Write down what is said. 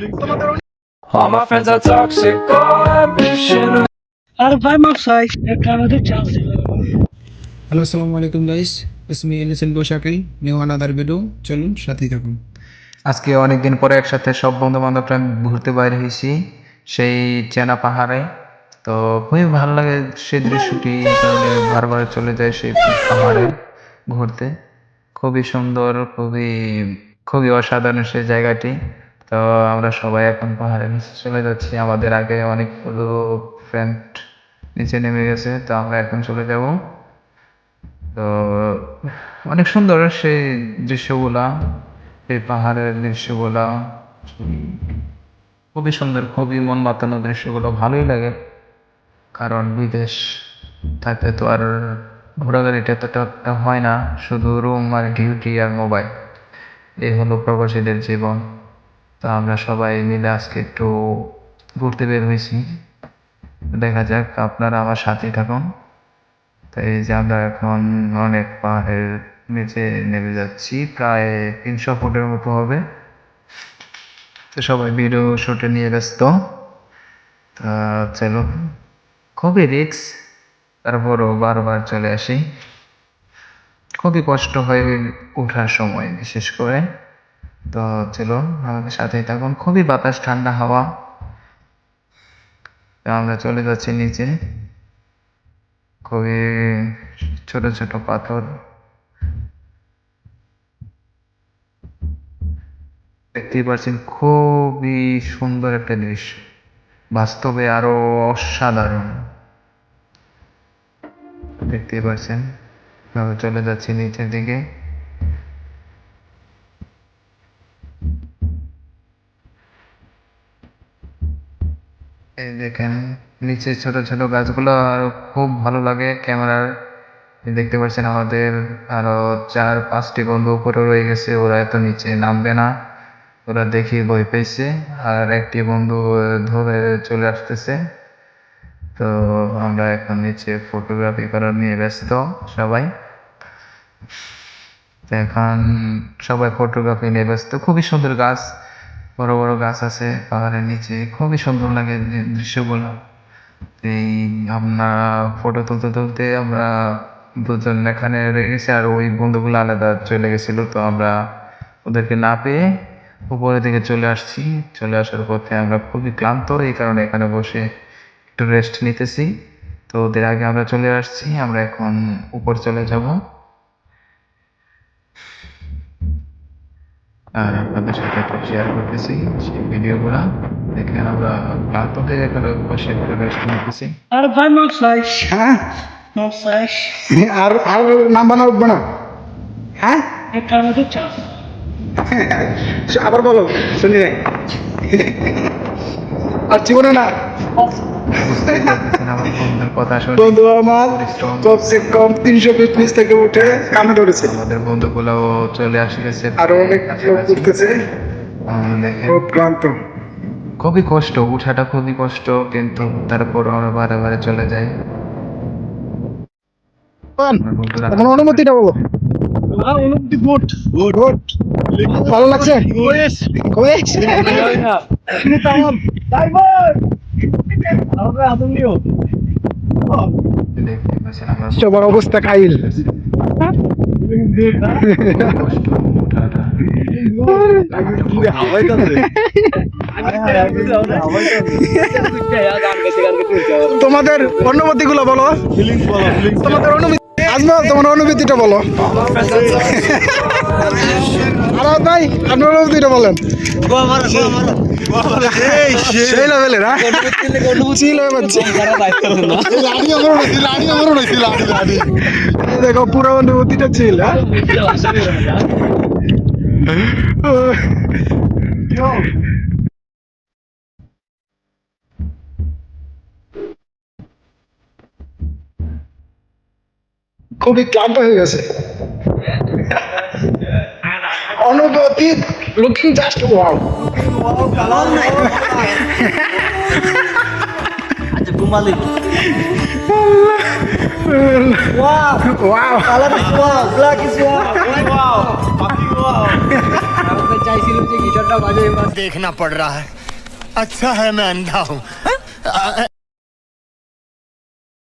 All my friends are toxic, all ambition. আর ভাই মাপ চাই একটা আমাদের চান্স দিবে হ্যালো আসসালামু আলাইকুম গাইস ইসমি ইলিসেন গোশাকিল নিউ আনাদার ভিডিও চলুন সাথেই থাকুন। আজকে অনেকদিন পরে একসাথে সব বন্ধু বান্ধবরা ঘুরতে বাইরে হয়েছি সেই চেনা পাহাড়ে। তো খুবই ভালো লাগে সেই দৃশ্যটি কারণে বারবার চলে যায় সেই পাহাড়ে ঘুরতে। খুবই সুন্দর খুবই খুবই অসাধারণ সেই জায়গাটি। তো আমরা সবাই এখন পাহাড়ের নিচে চলে যাচ্ছি। আমাদের আগে অনেকগুলো ফ্রেন্ড নিচে নেমে গেছে, তো আমরা এখন চলে যাব। তো অনেক সুন্দর সেই দৃশ্যগুলা, এই পাহাড়ের দৃশ্যগুলা। খুবই সুন্দর, খুবই মন মাতানো দৃশ্যগুলো, ভালোই লাগে। কারণ বিদেশ থাকতে তো আর ঘোরাঘুরিটা তো একটা হয় না, শুধু রুম আর ডিউটি আর মোবাইল এই হলো প্রবাসীদের জীবন। তো আমরা সবাই মিলে আজকে একটু ঘুরতে বের হয়েছি। দেখা যাক আপনারা আমার সাথে থাকুন। তো এই যে আমরা এখন অনেক পাহাড়ের নিচে নেমে যাচ্ছি, প্রায় তিনশো ফুটের মতো হবে। তো সবাই ভিডিও শুটে নিয়ে ব্যস্ত। তা চলো খুবই রিক্স, তারপরও বারবার চলে আসি। খুবই কষ্ট হয় ওঠার সময়, বিশেষ করে। তো চলো আমাদের সাথেই থাকুন। খুবই বাতাস, ঠান্ডা হাওয়া। তো আমরা চলে যাচ্ছি নিচে। খুবই ছোট ছোট পাথর। দেখতেই পাচ্ছেন, খুবই সুন্দর একটা দৃশ্য। বাস্তবে আরও অসাধারণ। দেখতেই পাচ্ছেন চলে যাচ্ছি নিচের দিকে। দেখেন নিচে ছোট ছোট গাছগুলো আর খুব ভালো লাগে। ক্যামেরার দেখতে পাচ্ছেন আমাদের আরও চার পাঁচটি বন্ধু উপরে রয়ে গেছে, ওরা এত নিচে নামবে না। ওরা দেখি ভয় পেয়েছে, আর একটি বন্ধু ধরে চলে আসতেছে। তো আমরা এখন নিচে ফটোগ্রাফি করার নিয়ে ব্যস্ত সবাই। এখন সবাই ফটোগ্রাফি নিয়ে ব্যস্ত। খুবই সুন্দর গাছ। বড় বড় গাছ আছে পাহাড়ের নিচে। খুবই সুন্দর লাগে দৃশ্যগুলো। এই আমরা ফটো তুলতে তুলতে আমরা দুজন এখানে গেছি আর ওই বন্ধুগুলো আলাদা চলে গেছিল। তো আমরা ওদেরকে না পেয়ে উপরের দিকে চলে আসছি। চলে আসার পথে আমরা খুবই ক্লান্ত। এই কারণে এখানে বসে একটু রেস্ট নিতেছি। তো ওদের আগে আমরা চলে আসছি। আমরা এখন উপর চলে যাব। আর আপনাদের সাথে একটু শেয়ার করতেছি সেই ভিডিওগুলা। দেখে আমরা ক্লান্ত থেকে এখানে বসে একটু রেস্ট নিতেছি। আর ভাই মাপ চাই হ্যাঁ? আর আর নাম বানা উঠবে না? হ্যাঁ? আবার বলো শুনি নাই। আর জীবনে না। বন্ধু আমার কমসে কম তিনশো থেকে উঠে কামে ধরেছে। আমাদের বন্ধুগুলোও চলে আসে গেছে আরও অনেক লোক উঠতেছে। খুব ক্লান্ত। খুবই কষ্ট উঠাটা খুবই কষ্ট কিন্তু তারপর আমরা বারে বারে চলে যাই তোমার অনুমতিটা বলো। অনুমতি গুড গুড ভালো লাগছে? সবার অবস্থা খাইল তোমাদের অনুমতি গুলো বলো। তোমাদের অনুমতি আজমল তোমার অনুভূতিটা বলো। আর ভাই আপনার অনুভূতিটা বলেন। সেই লেভেলের হ্যাঁ? দেখো পুরো অনুভূতিটা ছিল হ্যাঁ? খুবই ক্লান্ত হয়ে গেছে অনুভূতি লুকিং জাস্ট ওয়াও ওয়াও চাইছিল যে গিটারটা বাজে देखना पड़ रहा है अच्छा है मैं अंधा हूँ